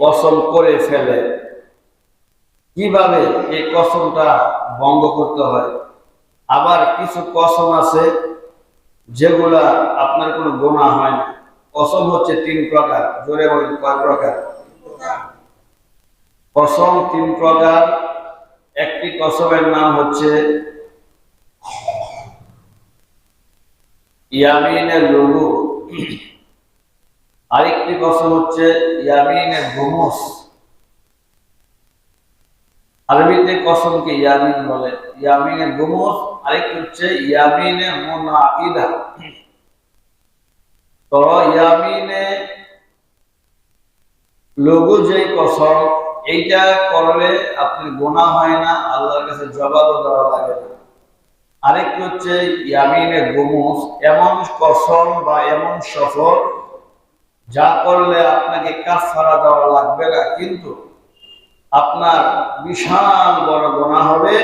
কসম করে ফেলে। কীভাবে এই কসমটা ভঙ্গ করতে হয়? আবার কিছু কসম আছে যেগুলা আপনার কোনো গোনা হয় না। কসম হচ্ছে তিন প্রকার, জোরে বলেন কয় প্রকার? কসম তিন প্রকার। একটি কসমের নাম হচ্ছে ইয়ামিনের লঘু আরেকটি কসম হচ্ছে ইয়ামিনের গোমস আরবিতে কসমকে ইয়ামিন বলে। ইয়ামিনের গোমস আরেকটি হচ্ছে ইয়ামিনে মুনাকিদা। তো ইয়ামিনে লঘু যে কসম, এইটা করলে আপনি গোনা হয় না, আল্লাহর কাছে জবাবও দেওয়া লাগে না। আরেকটি হচ্ছে ইয়ামিনে গোমস এমন কসম বা এমন সফর যা করলে আপনাকে কাফারা দেওয়া লাগবে না, কিন্তু আপনার বিশাল বড় গোনা হবে।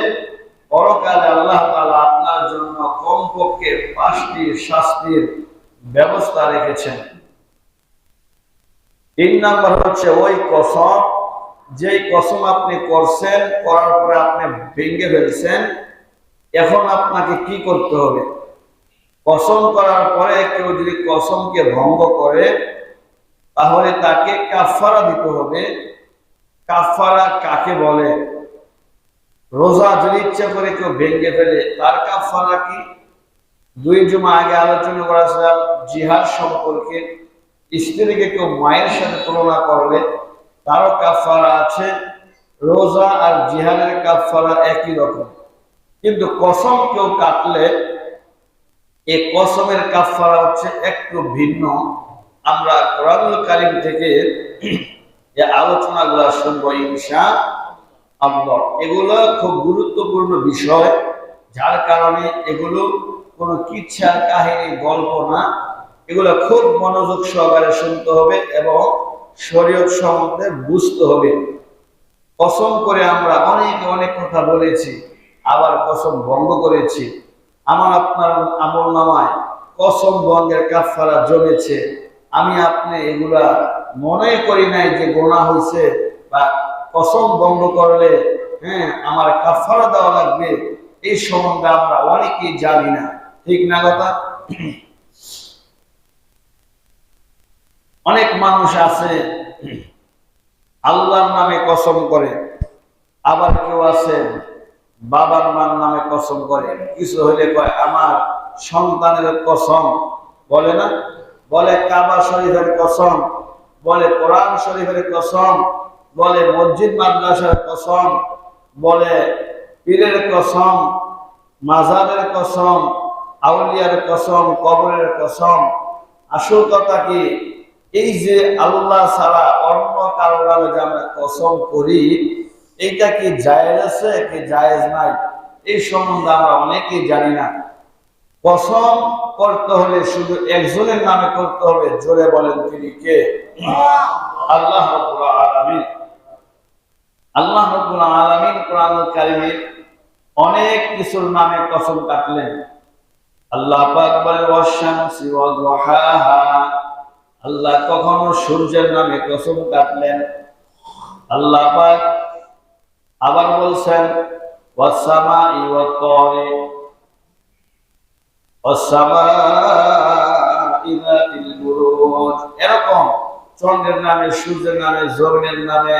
পরকালে আল্লাহ তাআলা আপনার জন্য কমপক্ষে পাঁচটি শাস্তির ব্যবস্থা রেখেছেন। তিন নাম্বার হচ্ছে ওই কসম, যেই কসম আপনি করছেন, করার পরে আপনি ভেঙে ফেলছেন, এখন আপনাকে কি করতে হবে? কসম করার পরে কেউ যদি কসমকে ভঙ্গ করে তাহলে তাকে কাফারা দিতে হবে। কাফারা কাকে বলে? রোজা যদি ইচ্ছা করে কেউ ভেঙে ফেলে, তার কাফারা কি? দুই জমা আগে আলোচনা করেছিলাম, জিহাদ সম্পর্কে। স্ত্রীকে কেউ মায়ের সাথে তুলনা করলে তারও কাফারা আছে। রোজা আর জিহাদের কাফারা একই রকম। কিন্তু কসম কেউ কাটলে এই কসমের কাফারা হচ্ছে একটু ভিন্ন। আমরা কোরআনুল কারিম থেকে যে আলোচনাগুলো শুনব ইনশা আল্লাহ। এগুলো খুব গুরুত্বপূর্ণ বিষয়, যার কারণে এগুলো কোনো কিচ্ছার কাহিনী, গল্প না। এগুলো খুব মনোযোগ সহকারে শুনতে হবে এবং শরীয়ত সম্বন্ধে বুঝতে হবে। কসম করে আমরা অনেক অনেক কথা বলেছি, আবার কসম ভঙ্গ করেছি। আমার আপনার আমল নামায় কসম ভঙ্গের কাফারা জমেছে। আমি আপনি এগুলা মনে করি নাই যে গোনা হয়েছে বা কসম বন্ধ করলে হ্যাঁ আমার কাফারা দেওয়া লাগবে। এই সম্বন্ধে আমরা অনেকেই জানি না। ঠিক না কথা? অনেক মানুষ আছে, আল্লাহর নামে কসম করে, আবার কেউ আছে বাবার মার নামে কসম করে। কিছু হইলে কয়, আমার সন্তানের কসম। বলে না? বলে কাবা শরীফের কসম, বলে কোরআন শরীফের কসম, বলে মসজিদ মাদ্রাসার কসম, বলে পীরের কসম, মাজারের কসম, আউলিয়ার কসম, কবরের কসম। আসল কথা কি? এই যে আল্লাহ ছাড়া অন্য নামে যে আমরা কসম করি, এইটা কি জায়েজ আছে, কি জায়েজ নাই? এই সম্বন্ধে আমরা অনেকেই জানি না। কসম করতে হলে শুধু একজনের নামে করতে হবে, জোরে বলেন তিনি কে? আল্লাহ আলামিন। আল্লাহ আলামিন কোরআনুল কারীমে অনেক কিছুর নামে কসম কাটলেন। আল্লাহ আল্লাহ কখনো সূর্যের নামে কসম কাটলেন। আল্লাহ আবার বলছেন এরকম চন্দ্রের নামে, সূর্যের নামে, জমিনের নামে,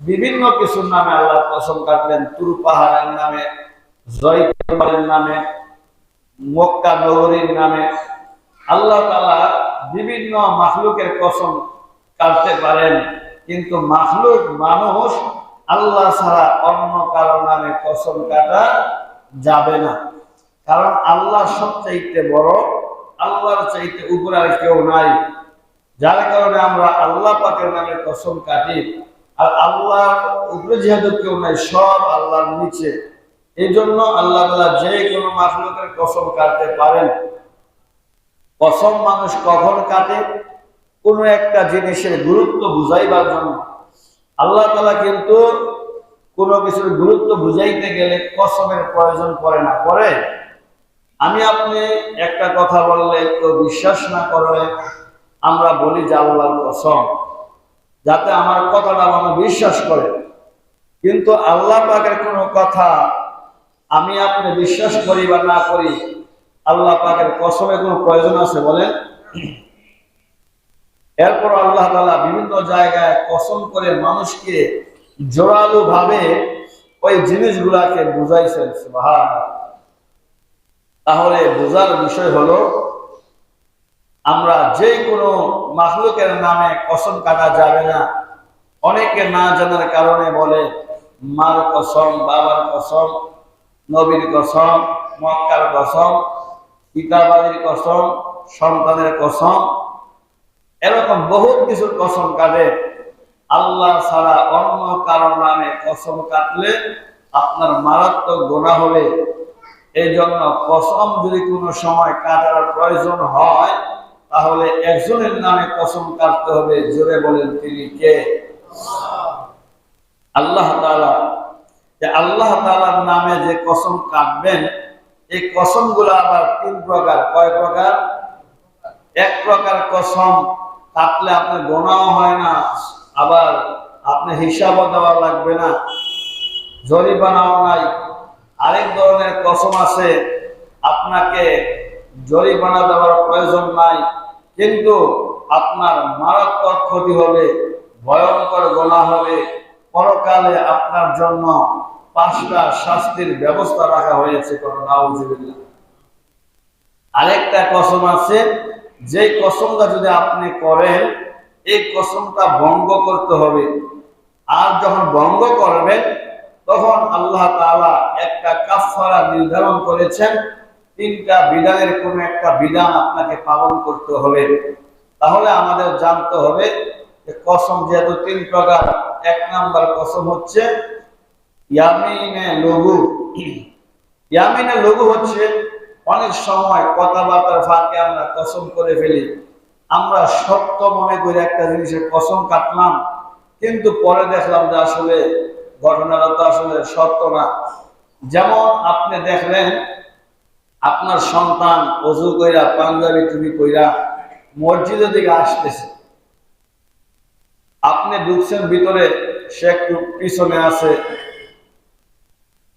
বিভিন্ন কিছুর নামে আল্লাহ কসম কাটলেন। তুর পাহাড়ের নামে, জয়পুরের নামে, মক্কা নগরীর নামে। আল্লাহ তালা বিভিন্ন মাখলুকের কসম কাটতে পারেন, কিন্তু মাখলুক মানুষ আল্লাহ ছাড়া অন্য কারও নামে কসম কাটা যাবে না। কারণ আল্লাহ সবচাইতে বড়, আল্লাহর চাইতে উপরে আর কেউ নাই। যার কারণে আমরা আল্লাহ পাকের নামে কসম কাটি। আর আল্লাহ উপরে যেহেতু কেউ নাই, সব আল্লাহর নিচে। এই জন্য আল্লাহ তালা যে কোনো মাখলুকের কসম কাটতে পারেন। কসম মানুষ কখন কাটে? কোনো একটা জিনিসের গুরুত্ব বুঝাইবার জন্য। আল্লাহ তালা কিন্তু কোনো কিছুর গুরুত্ব বুঝাইতে গেলে কসমের প্রয়োজন পড়ে না। পড়ে? আমি আপনি একটা কথা বললে কেউ বিশ্বাস না করলে আমরা বলি যে আল্লাহর কসম, যাতে আমার কথাটা মানুষ বিশ্বাস করে কিন্তু আল্লাহ পাকের কোনো কথা আমি আপনি বিশ্বাস করি বা না করি, আল্লাহ পাকের কসমের কোনো প্রয়োজন আছে বলেন এরপর আল্লাহ তালা বিভিন্ন জায়গায় কসম করে মানুষকে জোরালো ভাবে ওই জিনিসগুলাকে বুঝাইছেন, সুবহানাল্লাহ। তাহলে বোঝার বিষয় হলো, আমরা যে কোনো মাখলুকের নামে কসম কাটা যাবে না। অনেকে না জানার কারণে বলে, মার কসম, বাবার কসম, নবীর কসম, মক্কার কসম, পিতাবাড়ির কসম, সন্তানের কসম। এরকম বহুত কিছুর কসম কাটে। আল্লাহ ছাড়া অন্য কারোর নামে কসম কাটলে আপনার মারাত্মক গোনা হবে। এই জন্য কসম যদি কোনো সময় কাটার প্রয়োজন হয়, তাহলে একজনের নামে কসম কাটতে হবে। জোরে বলেন তিনি কে? আল্লাহ যে আল্লাহ তাআলার নামে যে কসম কাটবেন, এই কসম আবার তিন প্রকার। কয় প্রকার? এক প্রকার কসম কাটলে আপনার গোনাও হয় না, আবার আপনি হিসাবও দেওয়া লাগবে না, জরিমানাও নাই। আরেক ধরনের কসম আছে, আপনাকে জরিমানা দেওয়ার প্রয়োজন নাই, কিন্তু আপনার মারাত্মক ক্ষতি হবে, ভয়ঙ্কর গোনা হবে। পরকালে আপনার জন্য পাঁচটা শাস্তির ব্যবস্থা রাখা হয়েছে আরেকটা কসম আছে যে কসমটা যদি আপনি করেন, এই কসমটা ভঙ্গ করতে হবে। আর যখন ভঙ্গ করবেন তখন আল্লাহ তাআলা একটা কাফারা নির্ধারণ করেছেন, তিনটা বিধানের কোন একটা বিধান আপনাকে পালন করতে হবে। তাহলে আমাদের জানতে হবে যে কসম যেহেতু তিন প্রকার, এক নাম্বার কসম হচ্ছে ইয়ামিনে লঘু। ইয়ামিনে লঘু হচ্ছে অনেক সময় কথাবার্তার ফাঁকে আমরা কসম করে ফেলি। আমরা সত্য মনে করে একটা জিনিসের কসম কাটলাম, কিন্তু পরে দেখলাম যে আসলে ঘটনাটা তো আসলে সত্য না। যেমন আপনি দেখলেন, আপনার সন্তান অজু কইরা পাঞ্জাবি টুপি কইরা মসজিদের দিকে আসতেছে। আপনি ঢুকছেন ভিতরে, সে একটু পিছনে আছে।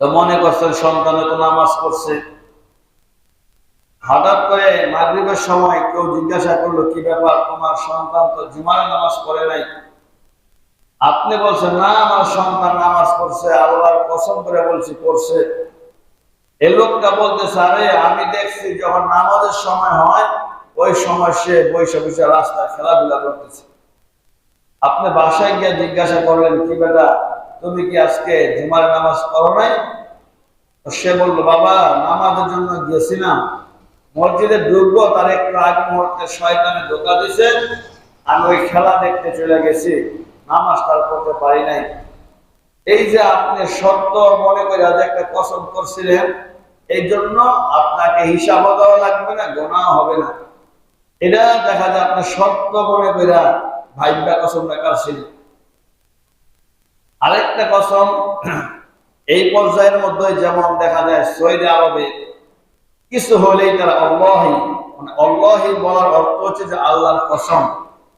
তো মনে করছেন সন্তানে তো নামাজ পড়ছে। হঠাৎ করে মাগরিবের সময় কেউ জিজ্ঞাসা করল, কি ব্যাপার? তোমার সন্তান তো জুমার নামাজ পড়ে নাই? আপনি বলছেন, না, আমার সন্তান নামাজ পড়ছে, আল্লাহর কসম করে বলছি পড়ছে। এ লোকটা বলতে আরে, আমি দেখছি যখন নামাজের সময় হয়, ওই সময় সে বৈশা বৈশা রাস্তায় খেলাধুলা করতেছে। আপনি বাসায় গিয়ে জিজ্ঞাসা করলেন, কি বেটা, তুমি কি আজকে জুমার নামাজ পড়ো নাই? সে বলল, বাবা, নামাজের জন্য গেছিলাম। মসজিদে ঢুকবো, তার একটু আগ মুহূর্তে শয়তানে ধোকা দিছে, আমি ওই খেলা দেখতে চলে গেছি। নামাজ তার পড়তে পারি নাই। এই যে আপনি সত্য মনে করে আজ একটা কসম করছিলেন এই জন্য আপনাকে হিসাবও দেওয়া লাগবে না, গোনাও হবে না। এটা দেখা যায় আপনি সত্য মনে করে ভাইবা কসম রাখার ছিলেন আরেকটা কসম, এই পর্যায়ের মধ্যে যেমন দেখা যায় সৌদি আরবে, কিছু হলেই তারা অল্লাহি মানে অল্লাহি বলার অর্থ হচ্ছে যে আল্লাহর কসম।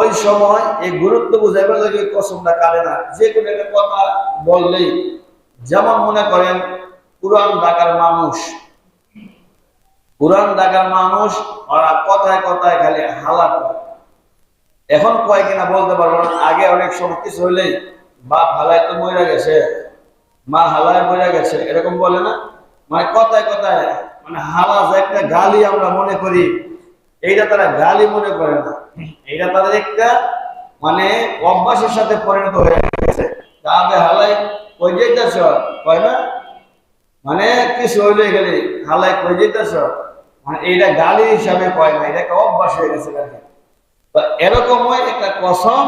ওই সময় এই গুরুত্ব বুঝাইবার লাগে কসমটা কাটে না, যে কোনো একটা কথা বললেই, যেমন মনে করেন পুরান ঢাকার মানুষ। পুরান ঢাকার মানুষ, ওরা কথায় কথায় খালি হালা করে। এখন কয় কিনা বলতে পারব না, আগে অনেক সময় কিছু হইলেই, বাপ হালায় তো মরে গেছে, মা হালায় মরে গেছে, এরকম বলে না? মানে কথায় কথায় মানে হালা যে একটা গালি আমরা মনে করি। এইটা তারা গালি মনে করে না। এইটা তাদের একটা মানে অভ্যাসের সাথে পরিণত হয়ে গেছে। তাহলে হালাই কই যেতেছ কয় না? মানে কিছু হইলে গেলে হালাই কই যেতেছ মানে এইটা গালি হিসাবে কয় না এটা একটা অভ্যাস হয়ে গেছে। তো এরকমই একটা কসম,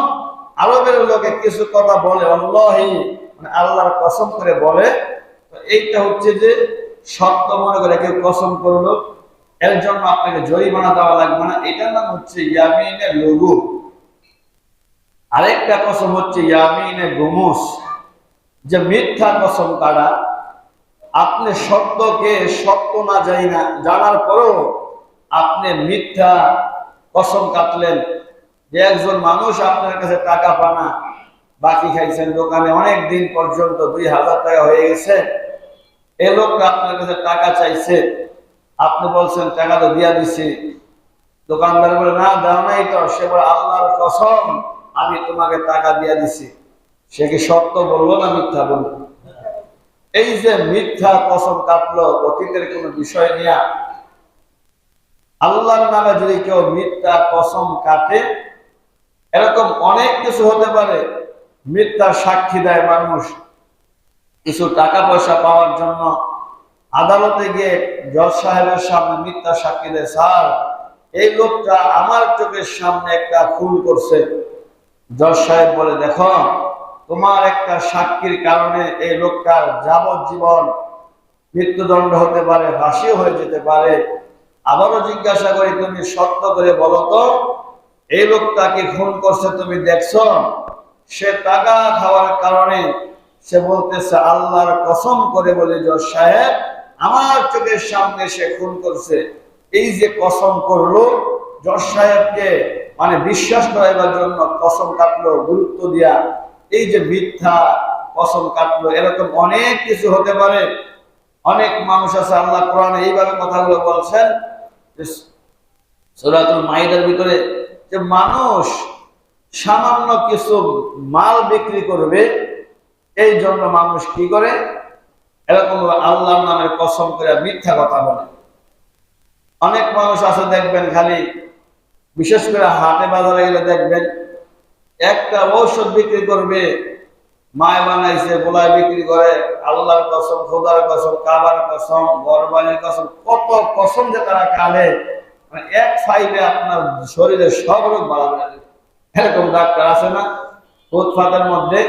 আরবের লোকে কিছু কথা বলে, অল্লাহি মানে আল্লাহর কসম করে বলে। এইটা হচ্ছে যে সত্য মনে করে কেউ কসম করল এর জন্য আপনাকে জরিমানা দেওয়া লাগবে না। এটার নাম হচ্ছে ইয়ামিনের লঘু আরেকটা কসম হচ্ছে ইয়ামিনে গুমুস। যে মিথ্যা কসম কারা আপনি সত্যকে সত্য না যাই না, জানার পরেও আপনি মিথ্যা কসম কাটলেন যে একজন মানুষ আপনার কাছে টাকা পানা, বাকি খাইছেন দোকানে, অনেক দিন পর্যন্ত দুই হাজার টাকা হয়ে গেছে। এ লোকটা আপনার কাছে টাকা চাইছে। আপনি বলছেন, টাকা তো দিয়া দিছি। দোকানদার বলে, না, দাও নাই তো। সে বলে, আল্লাহর কসম, আমি তোমাকে টাকা দিয়া দিছি। সে কি সত্য বলল না মিথ্যা বলল এই যে মিথ্যা কসম কাটলো, অতীতের কোন বিষয় নিয়ে, আল্লাহর নামে যদি কেউ মিথ্যা কসম কাটে, এরকম অনেক কিছু হতে পারে। মিথ্যা সাক্ষী দেয় মানুষ। কিছু টাকা পয়সা পাওয়ার জন্য আদালতে গিয়ে জজ সাহেবের সামনে মিথ্যা সাক্ষী দেয়, স্যার, এই লোকটা আমার চোখের সামনে একটা খুন করছে। জজ সাহেব বলে, দেখো, তোমার একটা সাক্ষীর কারণে এই লোকটার যাবজ্জীবন মৃত্যুদণ্ড হতে পারে, ফাঁসিও হয়ে যেতে পারে। আবারও জিজ্ঞাসা করি, তুমি সত্য করে বলো তো, এই লোকটাকে খুন করছে তুমি দেখছ? সে টাকা খাওয়ার কারণে সে বলতেছে, আল্লাহর কসম করে বলে জজ সাহেব আমার চোখের সামনে সে খুন করছে। এই যে কসম করল, জজ সাহেবকে মানে বিশ্বাস করাইবার জন্য কসম কাটলো, গুরুত্ব দিয়া এই যে মিথ্যা কসম কাটলো, এরকম অনেক কিছু হতে পারে। অনেক মানুষ আছে, আল্লাহ কোরআনে এইভাবে কথাগুলো বলছেন সুরাতুল মাইদার ভিতরে যে মানুষ সামান্য কিছু মাল বিক্রি করবে, এই জন্য মানুষ কি করে? এরকম আল্লাহর নামের কসম করে মিথ্যা কথা বলে। অনেক মানুষ আছে, দেখবেন খালি, বিশেষ করে হাটে বাজারে গেলে দেখবেন, একটা ঔষধ বিক্রি করবে, মায় বানাইছে, গোলায় বিক্রি করে, আল্লাহর কসম, খোদার কসম, কাবার কসম বরবানির কসম, কত কসম যে তারা কালে মানে এক ফাইলে আপনার শরীরে সব রোগ ভালো লাগে এরকম ডাক্তার আছে না? উৎপাদের মধ্যে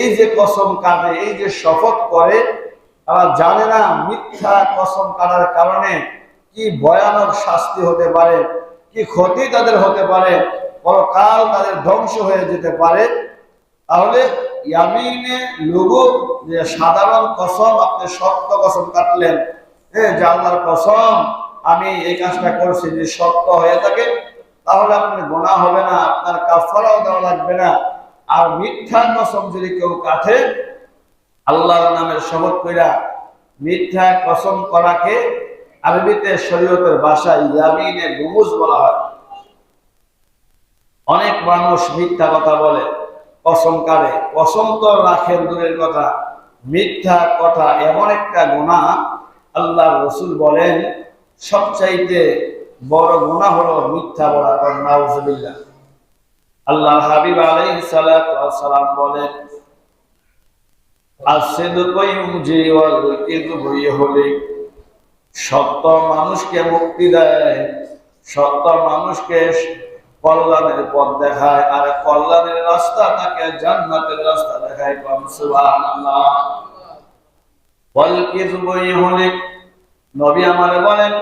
এই যে কসম কাটে, এই যে শপথ করে তারা জানে না মিথ্যা কসম কাটার কারণে কি ভয়ানক শাস্তি হতে পারে, কি ক্ষতি তাদের হতে পারে, পরকাল তাদের ধ্বংস হয়ে যেতে পারে। তাহলে ইয়ামিনে লঘু যে সাধারণ কসম, আপনি সত্য কসম কাটলেন। হ্যাঁ যে কসম, আমি এই কাজটা করছি যে সত্য হয়ে থাকে, তাহলে আপনি গোনা হবে না, আপনার কাফারাও দেওয়া লাগবে না। আর মিথ্যা কসম যদি কেউ কাটে আল্লাহর নামের শপথ কইরা মিথ্যা কসম করাকে আরবিতে শরীয়তের ভাষায় ইয়ামিনে গুমুজ বলা হয়। অনেক মানুষ মিথ্যা কথা বলে, কসম কারে কসম তো রাখেন দূরের কথা। মিথ্যা কথা এমন একটা গুণা আল্লাহ রসুল বলেন, সবচাইতে বড় গুণা হলো মিথ্যা বলা। নাউজুবিল্লাহ। আল্লাহ হাবিব ওয়াস সালাম বলেন সত্য মানুষকে মুক্তি দেয়, সত্য মানুষকে কল্যাণের পথ দেখায়, আর কল্যাণের রাস্তা তাকে জান্নাতের রাস্তা দেখায় কম সুবহানাল্লাহ। ওয়াল ইহলিক নবী আমারে বলেন,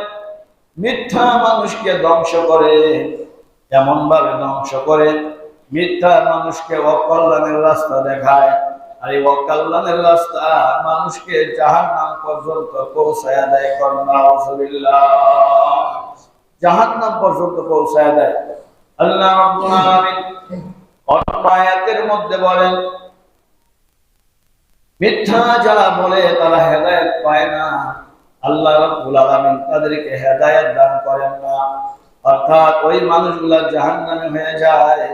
মিথ্যা মানুষকে ধ্বংস করে এমন ভাবে ধ্বংস করে মিথ্যা মানুষকে অকল্যাণের রাস্তা দেখায়। রাস্তা মানুষকে জাহান নাম পর্যন্ত পৌঁছায় দেয় নাম পর্যন্ত পৌঁছায় দেয়। আল্লাহ মধ্যে বলেন, মিথ্যা যারা বলে তারা হেদায়েত পায় না। আল্লাহ রাব্বুল আলামিন তাদেরকে হেদায়েত দান করেন না। অর্থাৎ ওই মানুষগুলা জাহান্নামে হয়ে যায়।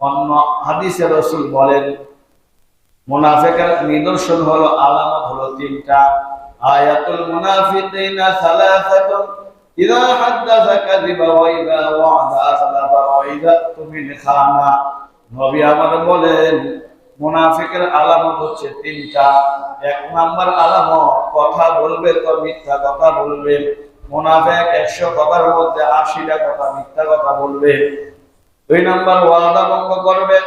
অন্য হাদিসে রাসূল বলেন মুনাফিকের নিদর্শন হলো আলামত হলো তিনটা। আয়াতুল মুনাফিকিনা সালাসাতুন ইযা হাদাসা কাযিবা ওয়া ইযা ওয়াদা আখলাফা ওয়া ইযা তুমিন খানা। নবী আমার বলেন, মুনাফিকের আলামত হচ্ছে তিনটা। এক নাম্বার আলামত, কথা বলবে তো মিথ্যা কথা বলবে। মুনাফিক একশো কথার মধ্যে আশিটা কথা মিথ্যা কথা বলবে। দুই নাম্বার, ওয়াদা ভঙ্গ করবে।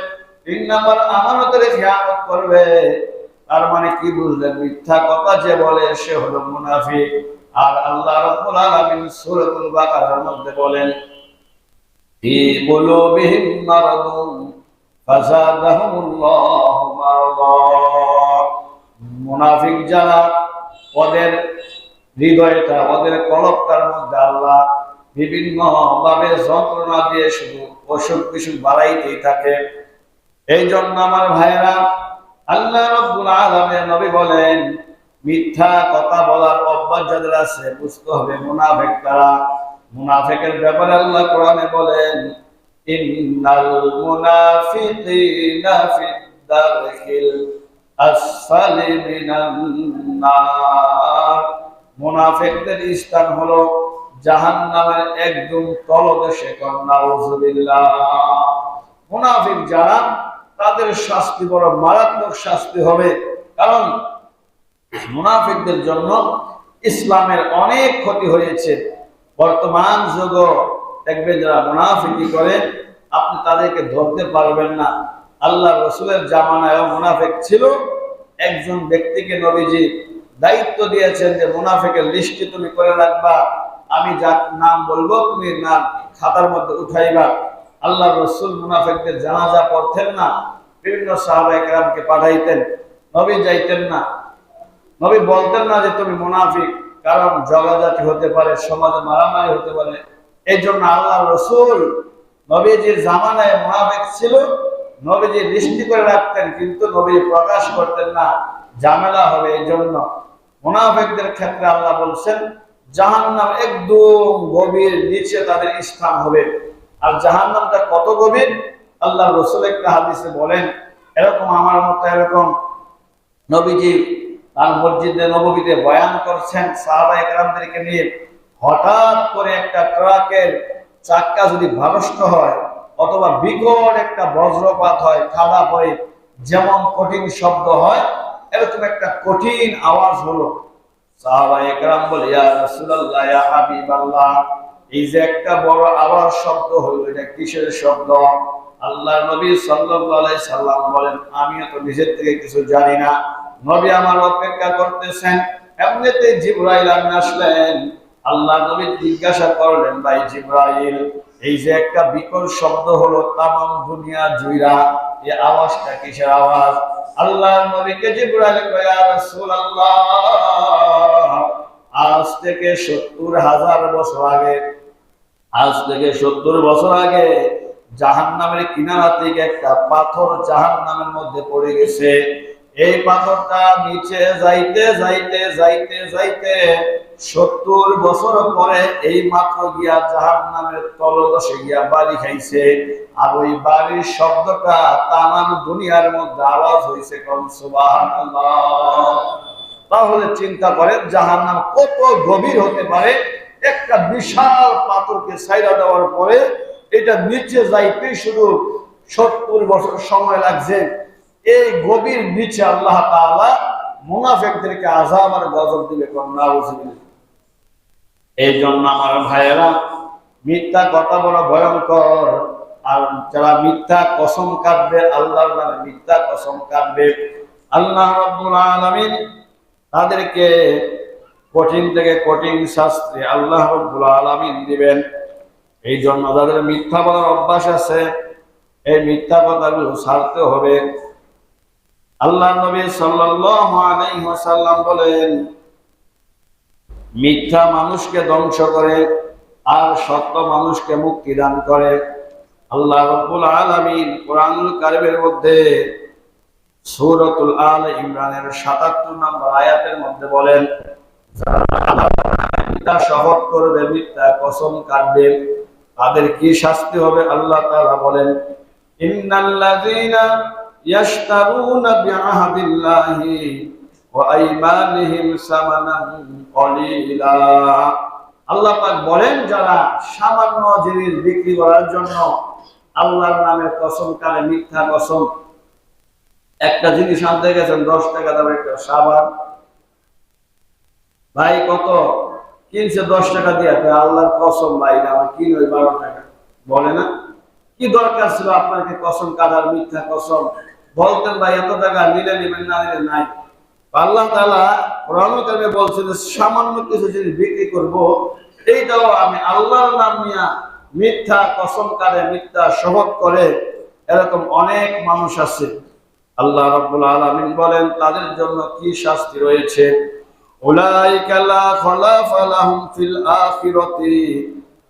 তিন আমানতের খেয়ানত করবে। তার মানে কি বুঝলেন? মিথ্যা কথা যে বলে সে হলো মুনাফিক। আর আল্লাহ রাব্বুল আলামিন সূরাতুল বাকারার মধ্যে বলেন ফাযাদাহুমুল্লাহু মারাদা। মুনাফিক যারা ওদের হৃদয়টা, ওদের কলবটার মধ্যে আল্লাহ বিভিন্ন ভাবে যন্ত্রণা দিয়ে শুধু অসুখ বিসুখ বাড়াইতেই থাকে। এই জন্য আমার ভাইরা আল্লাহ রব্বুল আলামিন নবী বলেন, মিথ্যা কথা বলার অভ্যাস যাদের আছে, বুঝতে হবে মুনাফিক তারা। মুনাফিকের ব্যাপারে আল্লাহ কোরআনে বলেন, ইন্নাল মুনাফিকিনা মিনান মুনাফিকদের স্থান হলো জাহান্নামের একদম তলদেশে কন্যাউজুবিল্লাহ মুনাফিক যারা তাদের শাস্তি বড় মারাত্মক শাস্তি হবে। কারণ মুনাফিকদের জন্য ইসলামের অনেক ক্ষতি হয়েছে। বর্তমান যুগ দেখবেন যারা মুনাফিকি করে, আপনি তাদেরকে ধরতে পারবেন না। আল্লাহ রসুলের জামানায় মুনাফিক ছিল। একজন ব্যক্তিকে নবীজি দায়িত্ব দিয়েছেন যে, মুনাফিকের লিস্টটি তুমি করে রাখবা। আমি যার নাম বলব, তুমি নাম খাতার মধ্যে উঠাইবা। আল্লাহ রসুল মুনাফেকদের জানাজা পড়তেন না, বিভিন্ন সাহাবা একরামকে পাঠাইতেন, নবী যাইতেন না। নবী বলতেন না যে তুমি মুনাফিক, কারণ জগাজাতি হতে পারে, সমাজে মারামারি হতে পারে। এই জন্য আল্লাহ রসুল নবীজির জামানায় মুনাফিক ছিল, নবীজি দৃষ্টি করে রাখতেন, কিন্তু নবী প্রকাশ করতেন না, ঝামেলা হবে এই জন্য মুনাফিকদের ক্ষেত্রে আল্লাহ বলছেন, জাহান্নাম একদম গভীর, নিচে তাদের স্থান হবে। আর জাহান্নামটা কত গভীর? আল্লাহ রসুল একটা হাদিসে বলেন, এরকম আমার মতো এরকম নবীজি তার মসজিদে নবীতে বয়ান করছেন সাহাবা একরামদেরকে নিয়ে। হঠাৎ করে একটা ট্রাকের চাক্কা যদি ভ্রষ্ট হয়, অথবা বিকট একটা বজ্রপাত হয় খাড়া পরে যেমন কঠিন শব্দ হয়, এরকম একটা কঠিন আওয়াজ হলো। সাহাবা একরাম বলে, ইয়া রাসূলুল্লাহ, ইয়া হাবিবাল্লাহ এই যে একটা বড় আওয়াজ শব্দ হলো, এটা কিসের শব্দ? আল্লাহ নবী আলাইহি সাল্লাম বলেন আমিও তো নিজের থেকে কিছু জানি না। নবী আমার অপেক্ষা করতেছেন। এমনিতে জিব্রাইল আমি আসলেন। আল্লাহ নবী জিজ্ঞাসা করলেন, ভাই জিব্রাইল, এই যে একটা বিকট শব্দ হলো, তামাম দুনিয়া জুইরা এই আওয়াজটা কিসের আওয়াজ? আল্লাহ নবীকে জিব্রাইল কয় রাসূলুল্লাহ, আজ থেকে সত্তর হাজার বছর আগে আজ থেকে সত্তর বছর আগে জাহান নামের কিনারা থেকে একটা পাথর জাহান নামের মধ্যে পড়ে গেছে। এই পাথরটা নিচে যাইতে যাইতে যাইতে যাইতে সত্তর বছর পরে এই মাত্র গিয়া জাহান নামের তলদশে গিয়া বাড়ি খাইছে। আর ওই বাড়ির শব্দটা তামাম দুনিয়ার মধ্যে আওয়াজ হয়েছে কোন সুবহানাল্লাহ। তাহলে চিন্তা করেন জাহান নাম কত গভীর হতে পারে? একটা বিশাল পাথরকে সাইরা দেওয়ার পরে এটা নিচে যাইতে শুধু সত্তর বছর সময় লাগছে। এই গভীর নিচে আল্লাহ তাআলা মুনাফেকদেরকে আজাব আর গজব দিবে কন্যা এই জন্য আমার ভাইয়েরা, মিথ্যা কথা বলা ভয়ঙ্কর। আর যারা মিথ্যা কসম কাটবে, আল্লাহর নামে মিথ্যা কসম কাটবে। আল্লাহ রাব্বুল আলামিন তাদেরকে কঠিন থেকে কঠিন শাস্তি আল্লাহ আলামিন দিবেন। এই জন্য যাদের মিথ্যা বলার অভ্যাস আছে, এই মিথ্যা কথাগুলো ছাড়তে হবে। আল্লাহ নবী ওয়াসাল্লাম বলেন, মিথ্যা মানুষকে ধ্বংস করে, আর সত্য মানুষকে মুক্তি দান করে। আল্লাহ রাব্বুল আলামিন কোরআনুল কারিমের মধ্যে সূরাতুল আল ইমরানের 77 নম্বর আয়াতের মধ্যে বলেন কসম তাদের কি শাস্তি হবে? আল্লাহ বলেন আল্লাহ বলেন, যারা সামান্য জিনিস বিক্রি করার জন্য আল্লাহর নামে কসম কালে মিথ্যা কসম, একটা জিনিস আনতে গেছেন, দশ টাকা দামের একটা সাবান ভাই, কত? কিনছে দশ টাকা দিয়ে। আল্লাহর কসম ভাই না আমি কিনি ওই বারো টাকা। বলে না? কি দরকার ছিল আপনাকে? কসম কাদার মিথ্যা কসম। বলতেন ভাই, এত টাকা নিলে নিবেন, না নিলে নাই। আল্লাহ তালা রহমতে বলছেন যে, সামান্য কিছু জিনিস বিক্রি করব, এইটাও আমি আল্লাহর নাম নিয়ে মিথ্যা কসম কারে মিথ্যা শপথ করে এরকম অনেক মানুষ আছে। আল্লাহ রাব্বুল আলামিন বলেন, তাদের জন্য কি শাস্তি রয়েছে?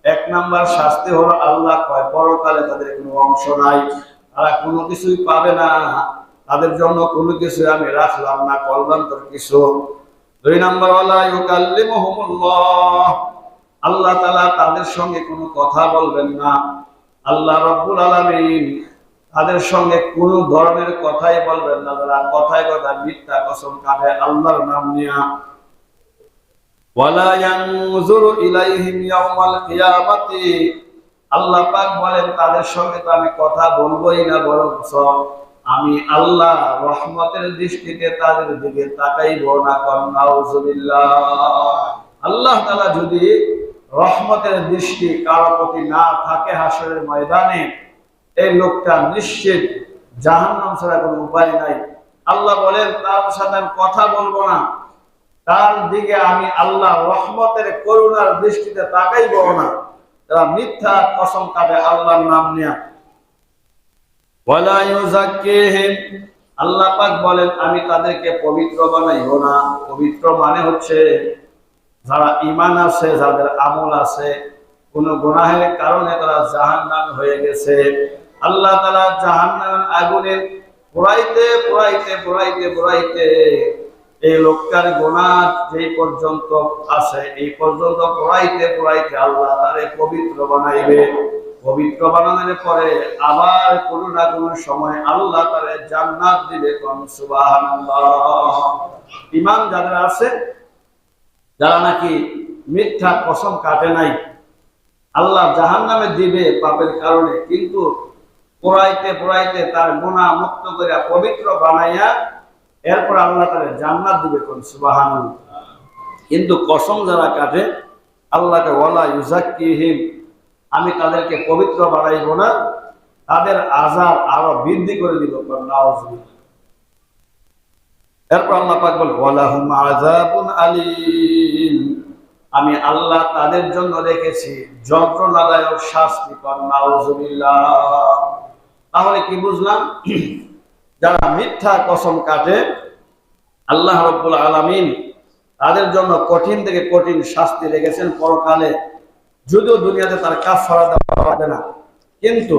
এক নাম্বার শাস্তি হলো আল্লাহ কয়, পরকালে তাদের কোনো অংশ নাই, তারা কোনো কিছুই পাবে না। তাদের জন্য কোনো আমি রাখলাম না কল্যাণকর কিছু। দুই নাম্বার আল্লাহ তাদের সঙ্গে কোনো কথা বলবেন না। আল্লাহ রাব্বুল আলামিন তাদের সঙ্গে কোন ধরনের কথাই বলবেন না তারা কথায় কথা মিথ্যা কসম কাঁধে আল্লাহর নাম নিয়া আল্লাহ পাক বলেন, তাদের সঙ্গে তো আমি কথা না বরং আমি আল্লাহ রহমতের দৃষ্টিতে তাদের দিকে আল্লাহ তাআলা যদি রহমতের দৃষ্টি কারও প্রতি না থাকে হাসরের ময়দানে, এই লোকটা নিশ্চিত জাহান্নাম ছাড়া কোনো উপায় নাই। আল্লাহ বলেন, তার সাথে কথা বলব না। তার দিকে আমি আল্লাহ রহমতের করুণার দৃষ্টিতে তাকাইব না। তারা মিথ্যা কসম কাটে আল্লাহর নাম নিয়া। আল্লাহ পাক বলেন, আমি তাদেরকে পবিত্র না। পবিত্র মানে হচ্ছে যারা ইমান আছে, যাদের আমল আছে, কোন গুনাহের কারণে তারা জাহান্নাম হয়ে গেছে। আল্লাহ তাআলা জাহান্নামের আগুনে পোড়াইতে পোড়াইতে পোড়াইতে পোড়াইতে এই লোকটার গোনা যেই পর্যন্ত আছে, এই পর্যন্ত পোড়াইতে পোড়াইতে আল্লাহ তারে পবিত্র বানাইবে। পবিত্র বানানোর পরে আবার কোনো না কোনো সময় আল্লাহ তারে জান্নাত দিবে কোন ইমান যাদের আছে, যারা নাকি মিথ্যা কসম কাটে নাই, আল্লাহ জাহান নামে দিবে পাপের কারণে, কিন্তু পড়াইতে পড়াইতে তার গুণা মুক্ত করে পবিত্র বানাইয়া এরপর আল্লাহ তাদের জান্নাত দিবে কোন? সুবাহান কিন্তু কসম যারা কাটে আল্লাহকে ওয়ালা ইউজাক্কিহিম আমি তাদেরকে পবিত্র বানাইব না, তাদের আজাব আরও বৃদ্ধি করে দিব এরপর আল্লাহ পাক বল, ওয়ালাহুম আযাবুন আলীম। আমি আল্লাহ তাদের জন্য রেখেছি যন্ত্রণাদায়ক শাস্তি কর নাউজুবিল্লাহ। তাহলে কি বুঝলাম? যারা মিথ্যা কসম কাটে, আল্লাহ রব্বুল আলামিন তাদের জন্য কঠিন থেকে কঠিন শাস্তি রেখেছেন পরকালে। যদিও দুনিয়াতে তার কাফারা দেওয়া হবে না। কিন্তু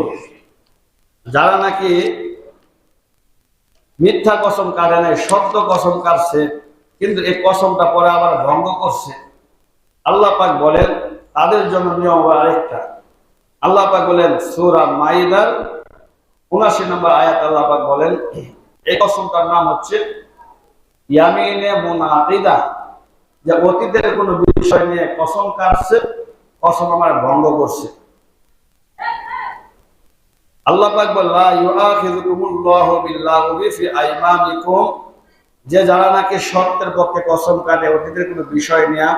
যারা নাকি মিথ্যা কসম কাটে নাই, সত্য কসম কাটছে, কিন্তু এই কসমটা পরে আবার ভঙ্গ করছে, আল্লাহ পাক বলেন, তাদের জন্য নিয়ম আরেকটা। আল্লাহ পাক বলেন, সুরা মাইদার উনাশি নম্বর আয়াত আল্লাহ বলেন, এই কসমটার নাম হচ্ছে যে অতীতের কোনো বিষয় নিয়ে কসম কাটছে, কসম আমার ভঙ্গ করছে। আল্লাহ যে যারা নাকি সত্যের পক্ষে কসম কাটে, অতীতের কোনো বিষয় নিয়ে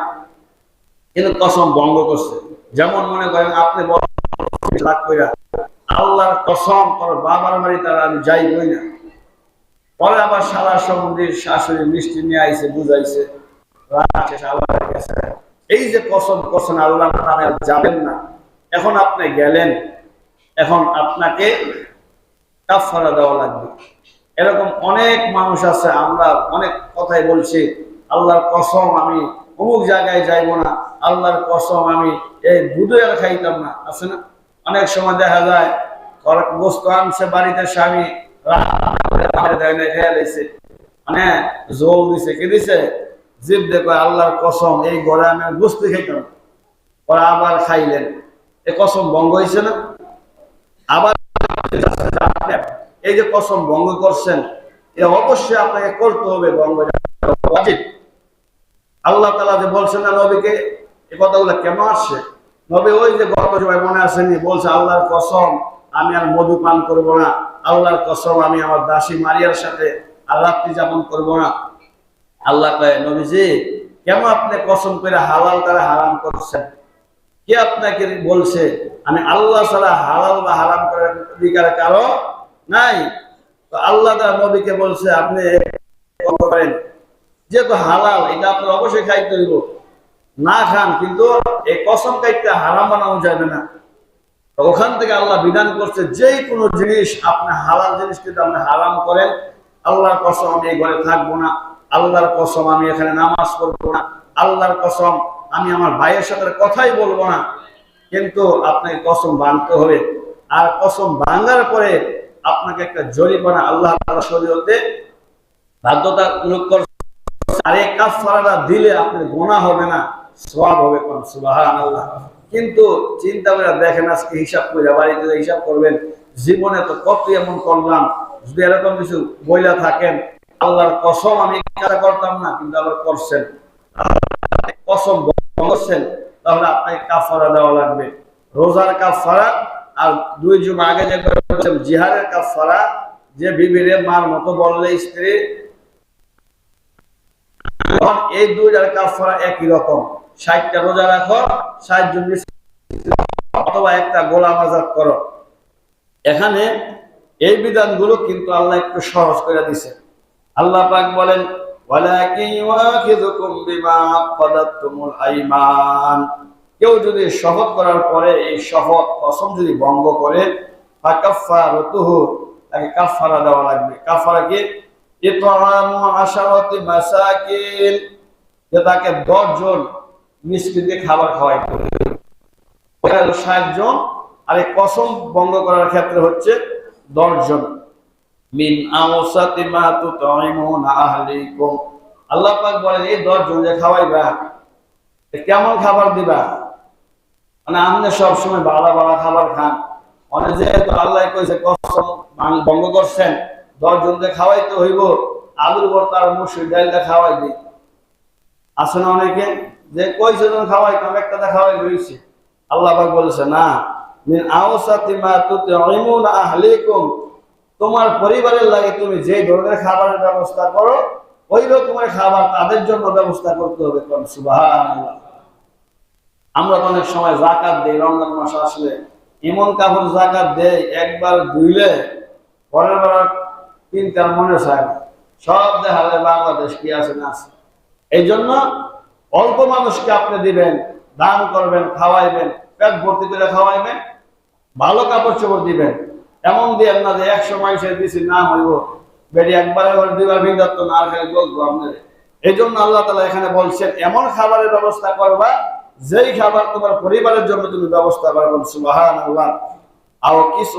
কিন্তু কসম ভঙ্গ করছে। যেমন মনে করেন, আপনি আল্লাহর কসম বাবার বাড়ি তারা আমি যাইবই না। পরে আবার সারা শাশুড়ি মিষ্টি নিয়ে বুঝাইছে এই যে কসম কসম আল্লাহ যাবেন না। এখন আপনি গেলেন, এখন আপনাকে কাফারা দেওয়া লাগবে। এরকম অনেক মানুষ আছে, আমরা অনেক কথাই বলছি, আল্লাহর কসম আমি অমুক জায়গায় যাইব না, আল্লাহর কসম আমি এই দুধে খাইতাম না, আছে না? অনেক সময় দেখা যায় বস্তু আনছে বাড়িতে স্বামী মানে কসম, এই এ কসম না? আবার এই যে কসম করছেন, এ অবশ্যই আপনাকে করতে হবে আল্লাহ তালা যে বলছেন না নবীকে এই কথাগুলো কেন আসছে? নবী ওই যে গত সময় মনে আসেনি, বলছে, আল্লাহর কসম, আমি আর মধু পান করব না। আল্লাহর কসম, আমি আমার দাসী মারিয়ার সাথে আর রাত্রি যাপন করব না। আল্লাহ কয়, নবীজি, কেন আপনি কসম করে হালাল তারা হারাম করছেন? কে আপনাকে বলছে, আমি আল্লাহ ছাড়া হালাল বা হারাম করার অধিকার কারও নাই? তো আল্লাহ তার নবীকে বলছে, আপনি যেহেতু হালাল, এটা আপনার অবশ্যই খাইতে হইব। না খান, কিন্তু এই কসম খাইতে হারাম বানানো যাবে না। ওখান থেকে আল্লাহ বিধান করছে যে কোনো জিনিস আপনি হালাল জিনিস কিন্তু আপনি হারাম করেন, আল্লাহর কসম আমি এই ঘরে থাকব না, আল্লাহর কসম আমি এখানে নামাজ পড়ব না, আল্লাহর কসম আমি আমার ভাইয়ের সাথে কথাই বলব না। কিন্তু আপনাকে কসম ভাঙতে হবে। আর কসম ভাঙার পরে আপনাকে একটা জরিমানা আল্লাহ তাআলা শরীয়তে বাধ্যতামূলক করছে। আর এই কাফারাটা দিলে আপনার গোনা হবে না। সওয়াব হবে কোন? সুবহানাল্লাহ। কিন্তু চিন্তা করে দেখেন আজকে হিসাব করে বাড়িতে হিসাব করবেন, জীবনে তো কত এমন করলাম যদি এরকম কিছু বইলা থাকেন, আল্লাহর কসম আমি করতাম না, কিন্তু আবার করছেন। কসম করছেন, তাহলে আপনাকে কাফারা দেওয়া লাগবে। রোজার কাফারা আর দুই যুগ আগে যে জিহারের কাফারা যে বিবিরে মার মতো বললে স্ত্রী এই দুইটার কাফারা একই রকম। ষাটটা রোজা রাখো ষাট জন অথবা একটা গোলাম আজাদ করো। এখানে এই বিধানগুলো কিন্তু আল্লাহ একটু সহজ করে দিছে। আল্লাহ পাক বলেন কেউ যদি শপথ করার পরে এই শপথ কসম যদি ভঙ্গ করে তাকে কাফারা দেওয়া লাগবে। কাফারা কি? তাকে 10 জন মিসকিনকে খাবার খাওয়াই 60 জন আর এই কসম ভঙ্গ করার ক্ষেত্রে হচ্ছে 10 জন মিন আল্লাহ পাক বলেন, এই 10 জন যে খাওয়াইবা কেমন খাবার দিবা? মানে আপনি সব সময় বাড়া বাড়া খাবার খান। অনেক যেহেতু আল্লাহ কইছে, কসম ভাঙ- ভঙ্গ করছেন দশ জনকে খাওয়াইতে হইব। আলুর ভর্তা আর মুসুর ডালটা খাওয়াই দিই আছে না অনেকে? যে কইছে জন খাওয়াইতাম একটা খাওয়াই রয়েছে। আল্লাহ পাক বলেছে, না, মিন আওসাতি মা তুতিউনা আহলিকুম, তোমার পরিবারের লাগে তুমি যে ধরনের খাবারের ব্যবস্থা করো ওই রকমের খাবার তাদের জন্য ব্যবস্থা করতে হবে। কোন সুবহানাল্লাহ। আমরা তো অনেক সময় জাকাত দেই, রমজান মাস আসলে এমন কাপড় জাকাত দেয় একবার ধুইলে পরের বার কিনতে আর মনে চায় সব দেখালে বাংলাদেশ কি আছে না আছে। এই জন্য অল্প মানুষকে আপনি দিবেন, দান করবেন, খাওয়াইবেন, পেট ভর্তি করে খাওয়াইবেন, ভালো কাপড় চোপড় দিবেন। এমন দিয়ে না যে একশো মাইসের দিছি না হইব। বেরি একবারে করে ভিতর তো না খেলে বলব আপনার। এই জন্য আল্লাহ তালা এখানে বলছেন, এমন খাবারের ব্যবস্থা করবা, যেই খাবার তোমার পরিবারের জন্য তুমি ব্যবস্থা করবেন সুবাহান আল্লাহ আও কিছু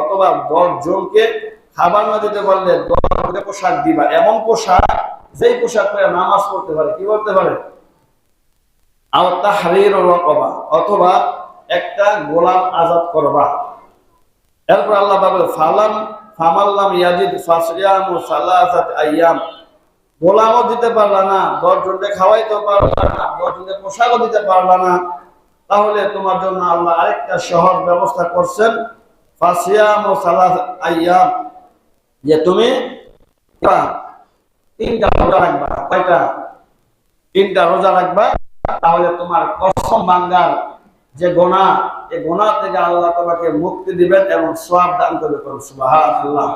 অথবা দশ জনকে খাবার না দিতে পারলে দশ পোশাক দিবা। এমন পোশাক, যেই পোশাক পরে নামাজ পড়তে পারে, কি করতে পারে? আও তাহরির রকবা, অথবা একটা গোলাম আজাদ করবা। এরপর আল্লাহ বাবু ফালাম ফামাল্লাম ইয়াজিদ ফাসরিয়াম ও সালাসাত আইয়াম। গোলামও দিতে পারলা না দশ জনকে খাওয়াইতে পারলা না দশ জনকে পোশাকও দিতে পারলা না। তাহলে তোমার জন্য আল্লাহ আরেকটা সহজ ব্যবস্থা করছেন, ফাসিয়াম ও সালাস আইয়াম। যে তুমি তিনটা রোজা রাখবা, কয়টা? তিনটা রোজা রাখবা। তাহলে তোমার কসম ভাঙ্গার যে গোনা এই গোনা থেকে আল্লাহ তোমাকে মুক্তি দিবেন এবং সব দান করবে সুবহানাল্লাহ।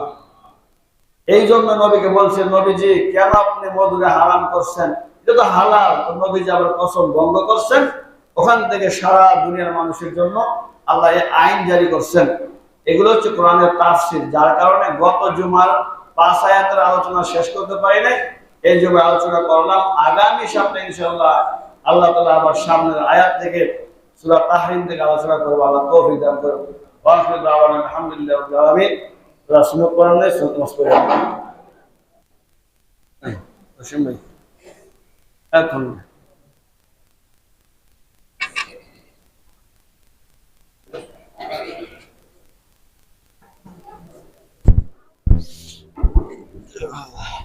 এই জন্য নবীকে বলছেন, নবীজি, কেন আপনি মধুরে হারাম করছেন? এটা তো হালাল। তো নবীজি আবার কসম বন্ধ করছেন। ওখান থেকে সারা দুনিয়ার মানুষের জন্য আল্লাহ এই আইন জারি করছেন। এগুলো হচ্ছে কোরআনের তাফসির, যার কারণে গত জুমার পাঁচ আয়াতের আলোচনা শেষ করতে পারি নাই। এই জন্য আলোচনা করলাম। আগামী সপ্তাহে ইনশাআল্লাহ আল্লাহ তালা আমার সামনের আয়াত থেকে সুরা তাহরিম থেকে আলোচনা করবো আল্লাহ তৌফিক দান করবো আলহামদুলিল্লাহ আমি রাসুল করান নেই সুতমাস করে এখন Oh.